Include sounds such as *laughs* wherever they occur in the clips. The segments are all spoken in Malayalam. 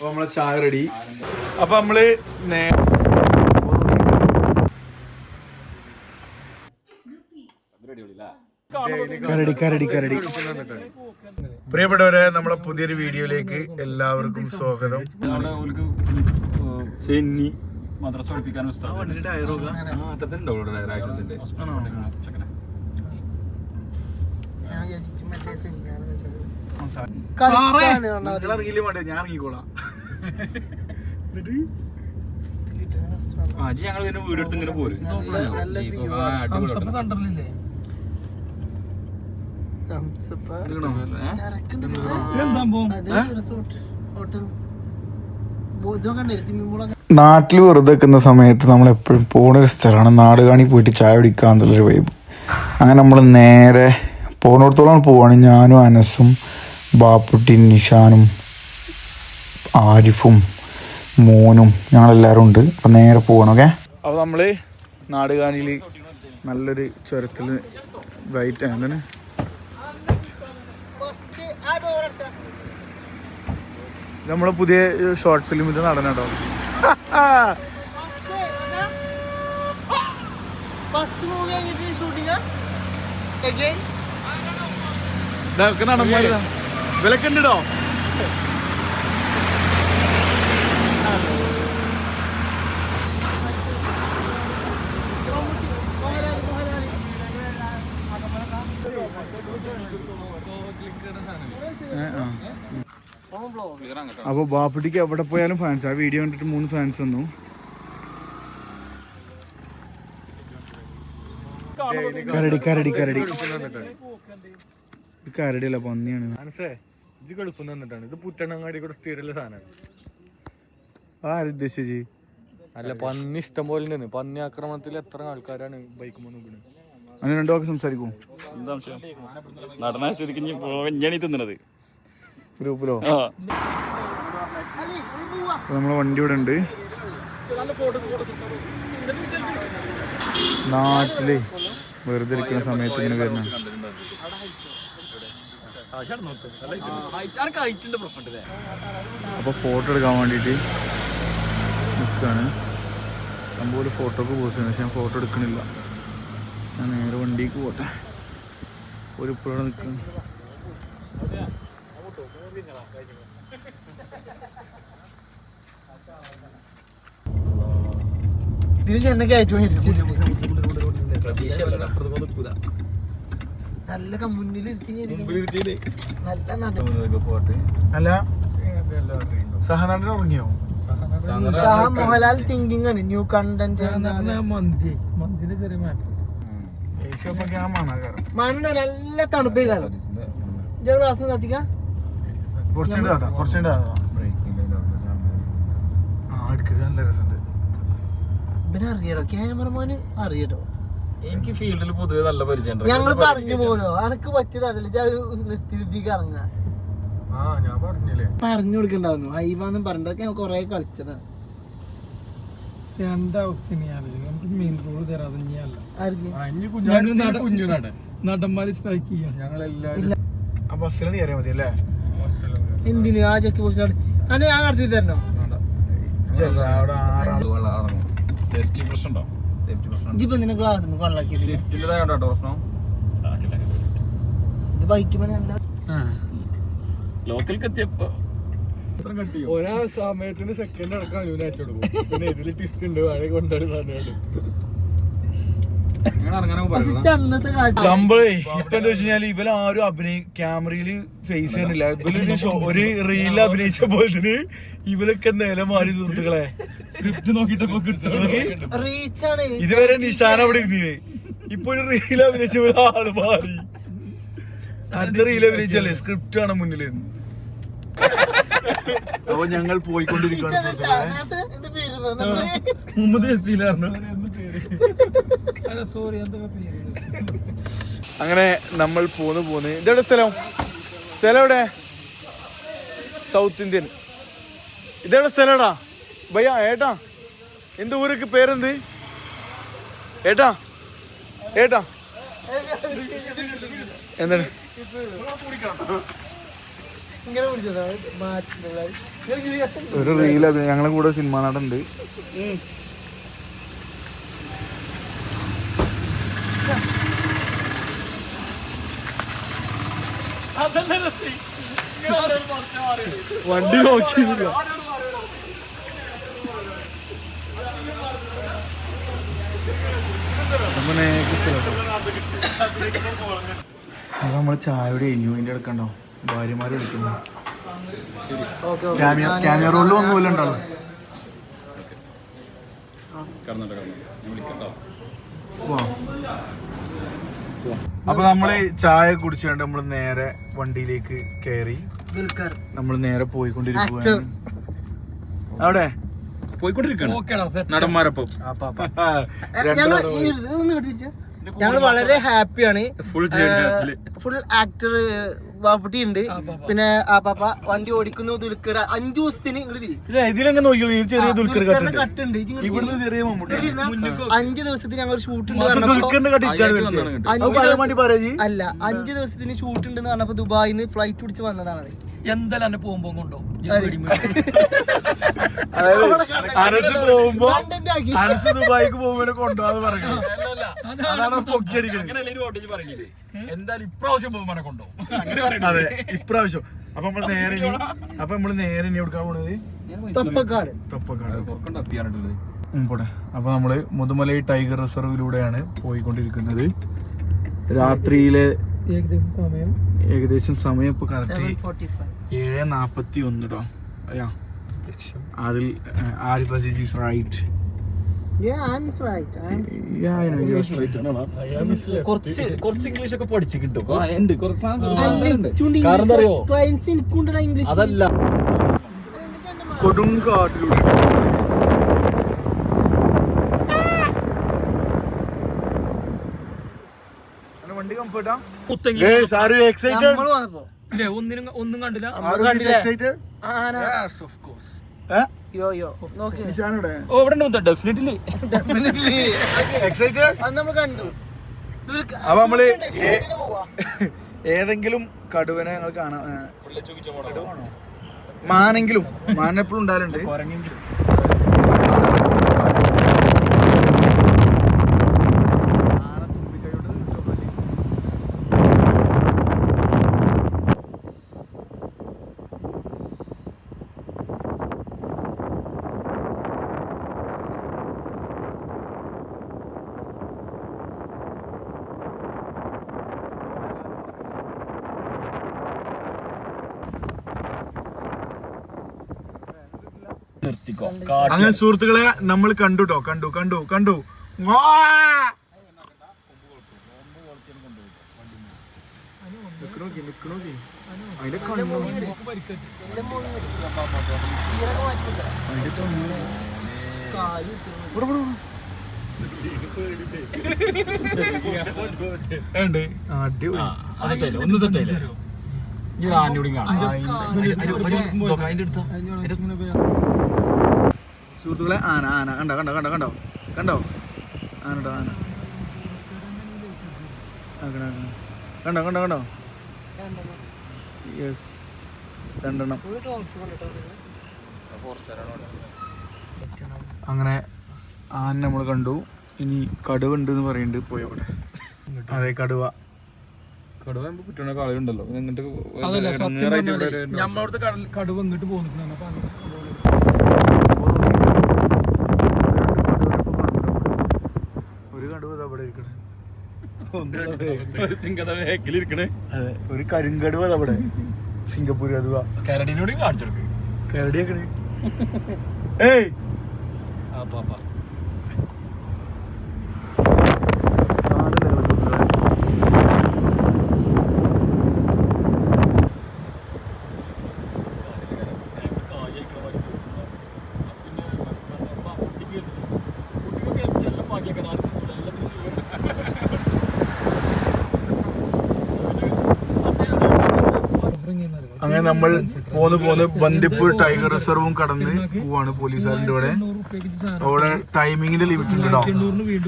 അപ്പൊ നമ്മളെ ചായ റെഡി അപ്പൊ നമ്മൾ നേ- കരടി കരടി കരടി. പ്രിയപ്പെട്ടവരെ നമ്മളെ പുതിയൊരു വീഡിയോയിലേക്ക് എല്ലാവർക്കും സ്വാഗതം. ചെന്നി. മദ്രസ പഠിപ്പിക്കാൻ ഇറങ്ങിയില്ലേ വേണ്ടേ ഞാൻ ഇറങ്ങിക്കോളാം. അജി ഞങ്ങൾ പിന്നെ വീടെടുത്ത് ഇങ്ങനെ പോരും. നാട്ടിൽ വെറുതെ നിൽക്കുന്ന സമയത്ത് നമ്മൾ എപ്പോഴും പോണ ഒരു സ്ഥലമാണ് നാടുകാണി പോയിട്ട് ചായ കുടിക്കുക എന്നുള്ളൊരു വൈബ് അങ്ങനെ നമ്മൾ നേരെ പോണിടത്തോളം പോവാണ് ഞാനും അനസും ബാപ്പുട്ടി നിഷാനും. ആരിഫും മോനും ഞങ്ങളെല്ലാവരും ഉണ്ട്. അപ്പം നേരെ പോകണം ഓക്കെ? അപ്പോൾ നമ്മൾ നാടുകാണിയിൽ നല്ലൊരു ചുരത്തിൽ വൈറ്റ് എന്താണ് നമ്മളെ പുതിയ ഷോർട്ട് ഫിലിം ഫിലിമിന്റെ നടനാട്ടോ ഫസ്റ്റ് മൂവി കഴിഞ്ഞിട്ട് ഷൂട്ടിംഗ് അഗൈൻ ഇതൊക്കെ ഉണ്ടോ അപ്പൊ ബാപ്പുട്ടിക്ക് എവിടെ പോയാലും ഫാൻസ് ആ വീഡിയോ കണ്ടിട്ട് മൂന്ന് ഫാൻസ് വന്നു. കരടി കരടി കരടി. ഇത് കരടിയല്ല പന്നിയാണ്. ഇത് ഗൾഫിൽ നിന്ന് വന്നിട്ടാണ്. ഇത് പുറ്റണങ്ങാടി കൂടെ സ്ഥിരമുള്ള സാധനമാണ്. ആര് ഉദ്ദേശിച്ചി അല്ല പന്നി ഇഷ്ടം പോലെ ഉണ്ട് പന്നി ആക്രമണത്തിൽ എത്ര ആൾക്കാരാണ് ബൈക്ക് അങ്ങനെ രണ്ടു വാക്ക് സംസാരിക്കും. എന്താ സംശയം? നടന സ്ഥിതിക്ക് ഇനി ഞാനീ തിന്നണത്. ഗ്രൂപ്പിലോ? നമ്മളെ വണ്ടി ഇവിടെ ഉണ്ട്. നാട്ടിൽ വെറുതെ ഇരിക്കുന്ന സമയത്ത് ഇങ്ങനെ വരുന്ന അപ്പൊ ഫോട്ടോ എടുക്കാൻ വേണ്ടിട്ട് നിൽക്കാണ് സംഭവം ഫോട്ടോക്ക് പോസ്റ്റ് ചെയ്യുന്നത് പക്ഷെ ഞാൻ ഫോട്ടോ എടുക്കണില്ല. ഞാൻ നേരെ വണ്ടിക്ക് പോട്ടെ. ഒരു ഇപ്പോഴാണ് നിൽക്കുന്നത് നല്ല മുന്നിൽ നല്ല നട അല്ല സഹനടൻ ഉറങ്ങിയോ സഹ മോഹൻലാൽ തിങ്കിങ് ആണ്. ന്യൂ കണ്ടന്റ് മണ്ണ് നല്ല തണുപ്പേ കാലം. ഗ്ലാസ് കത്തിക്ക. കുറച്ചുണ്ട് കഥ കുറച്ചുണ്ട് കഥ ആ എടുക്കരുത് നല്ല രസമുണ്ട്. ഇവനെ അറിയടോ ക്യാമറമാന് അറിയട്ടോ. എനിക്ക് ഫീൽഡിൽ പൊതുവെ നല്ല പരിചയം ഞങ്ങൾ പറഞ്ഞു പോലോ. അനക്ക് പറ്റിയത് പറഞ്ഞു കൊടുക്കണ്ടാവുന്നു. ഹൈവാന്നും പറഞ്ഞിട്ടൊക്കെ ഞാൻ കൊറേ കളിച്ചതാണ് എന്റെ അവസ്ഥ നമുക്ക് മെയിൻ റോഡ് തരാതെ നീയല്ല ആർക്ക്? കുഞ്ഞു നടൻ. നടന്മാര് സ്ട്രൈക്ക് ചെയ്യാം. ഞങ്ങളെല്ലാരും ആ ബസ്സിൽ നീ അറിയാൻ മതി അല്ലേ എന്തിനു? ആ ചെക്ക് പോസ്റ്റ് അല്ലെ ഞാൻ നടത്തി തരണോ? സേഫ്റ്റി പ്രശ്നമുണ്ടോ? സേഫ്റ്റി പ്രശ്നം ഗ്ലാസ് കൊള്ളാക്കി സേഫ്റ്റിയിലേതായോട്ടോ പ്രശ്നം. ഇത് ബൈക്ക് എത്തിയപ്പോ ഒരാ സമയത്തിന് സെക്കൻഡ് അടക്കം അനുവിനെ അയച്ചു കൊടുക്കും. പിന്നെ ഇതിൽ ടിസ്റ്റ് ഉണ്ട്. വഴി പറഞ്ഞോണ്ട് കാലത്ത് സംഭവേ ഇപ്പൊ എന്താ വെച്ച് ഇവല ഇവർ ആരും അഭിനയി ക്യാമറയിൽ ഫേസ് ചെയ്യണില്ല ഇവലൊരു ഒരു റീലിൽ അഭിനയിച്ച പോലെ തന്നെ ഇവരൊക്കെ നില മാറി സുഹൃത്തുക്കളെ. സ്ക്രിപ്റ്റ് നോക്കിട്ടപ്പോ ഇതുവരെ നിഷാൻ അവിടെ ഇരുന്നില്ലേ? ഇപ്പൊ ഒരു റീൽ അഭിനയിച്ച പോലെ ആൾ മാറി. അടുത്ത റീൽ അഭിനയിച്ചല്ലേ? സ്ക്രിപ്റ്റ് ആണ് മുന്നിൽ അപ്പൊ ഞങ്ങൾ പോയിക്കൊണ്ടിരിക്കുകയാണ് സുഹൃത്തുക്കളെ. മുഹമ്മദ് *laughs* അങ്ങനെ നമ്മൾ പോന്ന് പോന്ന്. ഇതെവിടെ സ്ഥലം? സ്ഥലം എവിടെ? സൗത്ത് ഇന്ത്യൻ ഇതെവിടെ സ്ഥലടാ? ഭയ്യ ഏട്ടാ എന്ത് ഊരക്ക് പേരെന്ത്? ഏട്ടാ ഏട്ടാ. എന്താണ്? ഒരു റീൽ ഞങ്ങളെ കൂടെ സിനിമ നടണ്ട് വണ്ടി നോക്കിയില്ല. അത് നമ്മൾ ചായയുടെ കഴിഞ്ഞു എടുക്കണ്ടോ ഭാര്യമാരെ വിളിക്കുന്നു. ക്യാമറ റോളിൽ വന്ന പോലെ ഉണ്ടാവും കടന്നോട്ടെ കടന്നു ഞാൻ വിളിക്കാം കേട്ടോ. അപ്പൊ നമ്മൾ ചായ കുടിച്ചുകൊണ്ട് നമ്മൾ നേരെ വണ്ടിയിലേക്ക് കയറി നമ്മൾ നമ്മൾ നേരെ പോയിക്കൊണ്ടിരിക്കുകയാണ് അവിടെ? നടന്മാരൊപ്പം. ഞങ്ങൾ വളരെ ഹാപ്പിയാണ്. ഫുൾ ആക്ടർ ബാപ്പുട്ടി ഉണ്ട് പിന്നെ ആ പാപ്പ വണ്ടി ഓടിക്കുന്നു ദുൽഖർ. അഞ്ചു ദിവസത്തിന് അഞ്ചു കട്ടുണ്ട്. ദിവസത്തിന് ഞങ്ങൾ ഷൂട്ട് ഉണ്ട് അല്ല അഞ്ചു ദിവസത്തിന് ഷൂട്ട് ഉണ്ടെന്ന് പറഞ്ഞപ്പോ ദുബായിന്ന് ഫ്ലൈറ്റ് പിടിച്ച് വന്നതാണ് എന്തായാലും എന്നെ പോകുമ്പോ കൊണ്ടോ അതായത് അനസ് പോകുമ്പോ അനസ് ദുബായിക്ക് പോകുമ്പോ കൊണ്ടുപോകാന്ന് പറയുന്നത് അതാണ് പൊക്കിയടിക്കണത്. എന്തായാലും ഇപ്രാവശ്യം കൊണ്ടോ? അങ്ങനെ അതെ ഇപ്രാവശ്യം. അപ്പൊ നമ്മൾ നേരെ ഇനി അപ്പൊ നമ്മൾ നേരെ ഇനി എടുക്കാൻ പോണത്? തപ്പക്കാട്. തപ്പക്കാട്. അപ്പൊ നമ്മൾ മുതുമലൈ ടൈഗർ റിസർവിലൂടെയാണ് പോയിക്കൊണ്ടിരിക്കുന്നത്. രാത്രിയിലെ ഏകദേശം സമയം? ഏകദേശം സമയം ഇപ്പൊ കറക്റ്റ് ഏഴ് നാപ്പത്തി ഒന്ന് കേട്ടോ അതിൽ Arif Aziz is right Yeah, I'm right. I'm കുറച്ച് കുറച്ച് ഇംഗ്ലീഷ് ഒക്കെ പഠിച്ചു കിട്ടും കാരണം അതല്ല. കൊടുങ്കാട്ടിലൂടെ. വണ്ടി കംഫർട്ടാ ഒന്നിനും ഒന്നും കണ്ടില്ല. നമ്മൾ കണ്ടില്ലേ യോ യോ. നോക്കി. ഓ ഇവിടെ ഉണ്ട് ഡെഫിനറ്റ്ലി ഡെഫിനറ്റ്ലി എക്സൈറ്റഡ് അത് നമ്മൾ കണ്ടു. അപ്പൊ നമ്മൾ. *laughs* ഏതെങ്കിലും കടുവനെ ഞങ്ങൾ കാണാൻ? മാനെങ്കിലും മാനെപ്പോഴും ഉണ്ടാകലുണ്ട് നിർത്തിക്കോ. അങ്ങനെ സുഹൃത്തുക്കളെ നമ്മൾ കണ്ടു ട്ടോ. കണ്ടു കണ്ടു കണ്ടു. അടിപൊളി. ഒന്ന് സെറ്റ് ആയില്ലേ? ഈ ആനയോടും കാണാം. അതിന്റെ അടുത്ത. സുഹൃത്തുക്കളെ ആന ആന. കണ്ടോ കണ്ടോ കണ്ടോ കണ്ടോ? കണ്ടോ? ആനട്ടോ ആന. ആക്കണ, ആക്കണ. കണ്ടോ കണ്ടോ കണ്ടോ? യെസ് രണ്ടെണ്ണം. അങ്ങനെ ആന നമ്മൾ കണ്ടു. ഇനി കടുവ ഉണ്ട് എന്ന് പറയുന്നുണ്ട് പോയവിടെ അതെ കടുവ. കടുവ ഒരു- നമ്മളവിടുത്തെ കടൽ കടുവ ഇങ്ങോട്ട് പോകുന്നു അപ്പൊ അങ്ങ് ഒരു കടുവ ദാ ഇവിടെ ഇരിക്കണേ ഒരു സിംഗത വേക്കിലിരിക്കണേ അതെ ഒരു കരിങ്കടുവ നമ്മുടെ സിംഗപ്പൂർ കടുവ കരടിനോടും കാണിച്ചെടുക്ക് കരടിയാക്കണേ ഏയ് ആ പാപ്പ കാണുന്നില്ല സുഹൃത്തുക്കളെ അങ്ങനെ നമ്മൾ പോന്ന് പോന്ന് ബന്ദിപ്പൂർ ടൈഗർ റിസർവും കടന്ന് പോവാണ് പോലീസുകാരന്റെ ഇവിടെ. അവിടെ ടൈമിങ്ങിന്റെ ലിമിറ്റ് ഉണ്ട്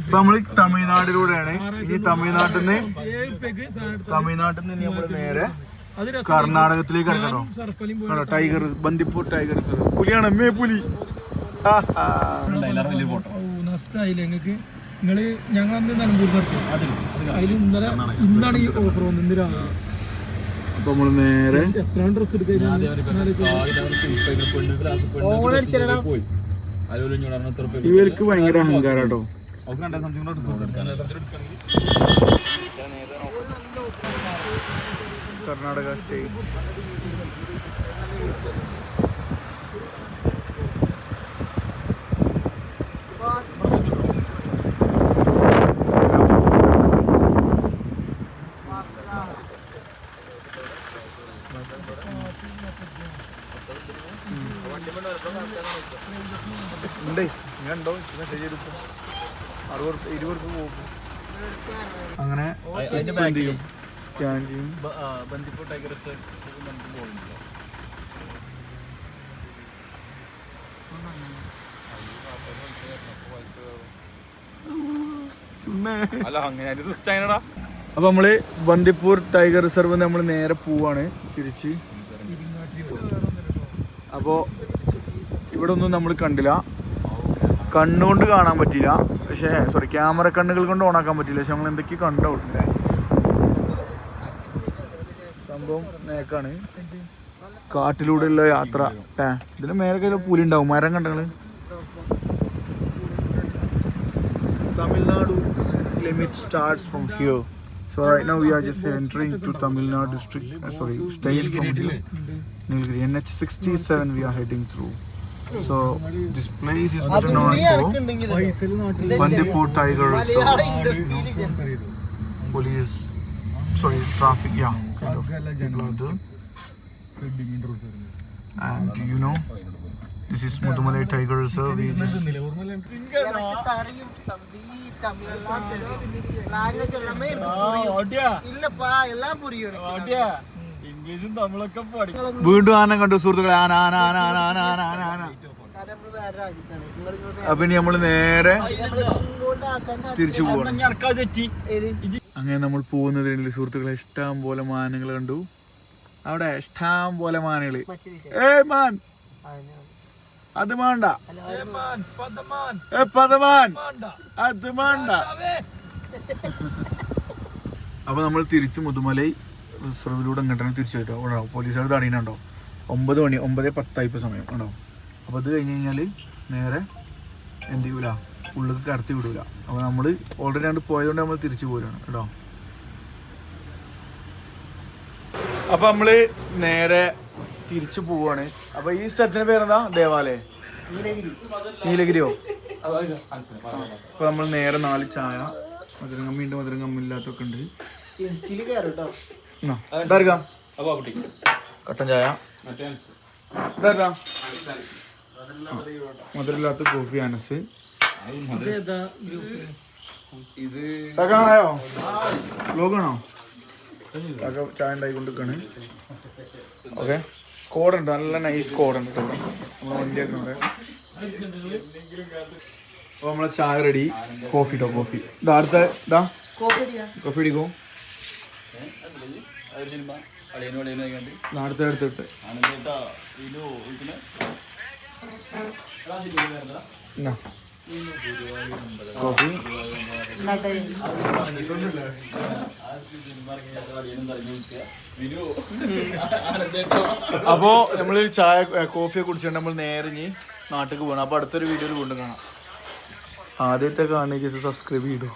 ഇപ്പൊ നമ്മൾ തമിഴ്നാടിലൂടെയാണ്. ഈ തമിഴ്നാട്ടിൽ നിന്ന് തമിഴ്നാട്ടിൽ നിന്ന് നമ്മൾ നേരെ. കർണാടകത്തിലേക്ക് കിടക്കണോ ടൈഗർ ബന്ദിപ്പൂർ ടൈഗർ റിസർവ്. പുലിയാണ് അമ്മേ പുലി. നഷ്ടമായില്ലേ ഞങ്ങൾ അന്ന് നിലമ്പൂർ നിർത്തി അതിൽ ഇന്നലെ ഇന്നാണ് ഈ ഓഫർ വന്നത്. ഇന്ന് രാവിലെ അപ്പൊ നമ്മൾ നേരെ ഇവർക്ക് ഭയങ്കര അഹങ്കാരട്ടോ കർണാടക സ്റ്റേറ്റ് മെസ്സേജ് എടുക്കും അറുപത് ഇരുപത് പോകും. അങ്ങനെ എന്ത് ചെയ്യും? സ്കാൻ ചെയ്യും. ബന്ദിപ്പൂർ ടൈഗർ നമുക്ക് പോകുന്നുണ്ടോ അപ്പൊ നമ്മൾ ബന്ദിപ്പൂർ ടൈഗർ റിസർവ് നമ്മൾ നേരെ പോവാണ് തിരിച്ച്. അപ്പോ ഇവിടെ ഒന്നും നമ്മൾ കണ്ടില്ല. കണ്ണുകൊണ്ട് കാണാൻ പറ്റില്ല പക്ഷേ സോറി ക്യാമറ കണ്ണുകൾ കൊണ്ട് ഓണാക്കാൻ പറ്റില്ല പക്ഷെ നമ്മൾ എന്തൊക്കെയോ കണ്ടോ ഇവിടെ. സംഭവം നേക്കാണ് കാട്ടിലൂടെയുള്ള യാത്ര ഏ ഇതിന് മേലെ കയ്യിൽ പുലി ഉണ്ടാവും മരം കണ്ടങ്ങൾ Tamil Nadu limit starts from here So right now we are just entering to Tamil Nadu district. Uh, sorry, state from here. Nilgiri. NH 67 we are heading through. So this place is better known for Bandipur Tiger Reserve. മലയാള ഇൻഡസ്ട്രിയിൽ Police, sorry, traffic, yeah, kind of people are there. And you know, this is Mudumalai Tiger Reserve. We just எனக்கு தெரியும் தம்பி தமிழெல்லாம் தெரியும் லாங்குவேஜ் எல்லாமே எனக்கு புரியும் இல்லப்பா எல்லாம் புரியும் எனக்கு ഇംഗ്ലീഷും തമിഴൊക്കെ പഠിക്കും വീണ്ടും ആന കണ്ടു സുഹൃത്തുക്കളെ. ആന ആന ആന ആന ആന ആന ആന ആന. അപ്പൊ ഇനി നമ്മൾ നേരെ തിരിച്ചു പോകണം അങ്ങനെ നമ്മൾ പോകുന്നതിനിടയിൽ സുഹൃത്തുക്കളെ? ഇഷ്ടം പോലെ മാനങ്ങൾ കണ്ടു. അവിടെ ഇഷ്ടം പോലെ മാനുകൾ മച്ചിരി ഏ മാൻ. അത് വേണ്ട മാൻ. പദമാൻ ഏ പദമാൻ മാണ്ട. അത് വേണ്ട അപ്പൊ നമ്മൾ തിരിച്ചു മുതുമലൈ റിസർവിലൂടെ അങ്ങോട്ടാണ് തിരിച്ചു വരുമോ അവിടെ പോലീസുകാർ തടയുന്നുണ്ടോ ഒമ്പത് മണി ഒമ്പത് പത്തായി ഇപ്പൊ സമയം. ഉണ്ടാവും അപ്പോൾ അത് കഴിഞ്ഞ് കഴിഞ്ഞാൽ നേരെ എന്ത് ചെയ്യൂല? ഉള്ളിൽ കടത്തി വിടൂല. അപ്പോൾ നമ്മൾ ഓൾറെഡി അങ്ങോട്ട് പോയതുകൊണ്ട് നമ്മൾ തിരിച്ചു പോരാണ് കേട്ടോ? അപ്പൊ നമ്മൾ നേരെ തിരിച്ചു പോവാണ്. അപ്പൊ ഈ സ്ഥലത്തിന്റെ പേരെന്താ? ദേവാലയ. നീലഗിരി. നീലഗിരിയോ? അപ്പൊ നമ്മൾ നേരെ നാല് ചായ മധുരം കമ്മിയുണ്ട് മധുരം കമ്മില്ലാത്തൊക്കെ ഉണ്ട്. കട്ടൻ ചായ? മധുരമില്ലാത്ത കോഫി അനസ്. ഇത് ലോകണോ ചായ ഉണ്ടായിക്കൊണ്ടിരിക്കാണ്. ഓക്കെ. കോടുണ്ട് നല്ല നൈസ് കോടുണ്ട് കേട്ടോ. നമ്മളെ വണ്ടിയൊക്കെ ഉണ്ട് അപ്പോൾ നമ്മളെ ചായ റെഡി കോഫി കേട്ടോ കോഫി ഇതാ അടുത്ത ഇതാ. കോഫി അടിക്കോ കോഫി. അപ്പോ നമ്മൾ ചായ കോഫിയെ കുടിച്ചുകൊണ്ട് നമ്മൾ നേരെ ഇനി നാട്ടിലേക്ക് പോകണം അപ്പൊ അടുത്തൊരു വീഡിയോയിൽ വീണ്ടും കാണാം. ആദ്യത്തെ കാണുക സബ്സ്ക്രൈബ് ചെയ്തു.